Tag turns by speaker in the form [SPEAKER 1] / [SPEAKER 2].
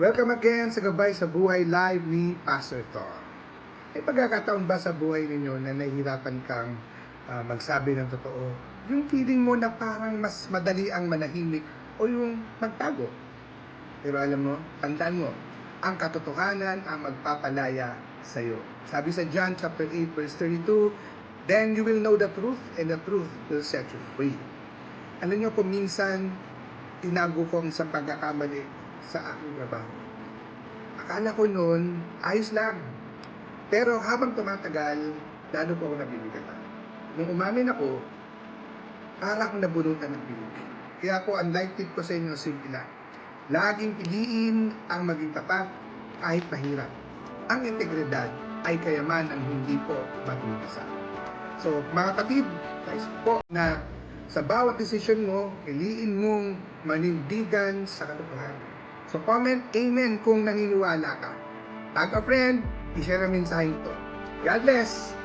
[SPEAKER 1] Welcome again sa Gabay sa Buhay Live ni Pastor Thor. May pagkakataon ba sa buhay ninyo na nahihirapan kang ah, magsabi ng totoo? Yung feeling mo na parang mas madali ang manahimik o yung magtago? Pero alam mo, tandaan mo, ang katotohanan ang magpapalaya sa iyo. Sabi sa John chapter 8 verse 32, Then you will know the truth and the truth will set you free. Alam niyo po, minsan, tinago ko ang isang pagkakamali sa aking trabaho. Akala ko noon, ayos lang. Pero habang tumatagal, lalo po ako nabibigatan. Nung umamin ako, parang akong nabunutan ng pilig. Kaya po, tip ko sa inyo, simple lang. Laging piliin ang maging tapat kahit mahirap. Ang integridad ay kayaman ang hindi po matutusan. So, mga kapatid, guys po na sa bawat desisyon mo, piliin mong manindigan sa katotohanan. So, comment Amen kung naniniwala ka. Tag a friend, i-share ang mensahe ito. God bless!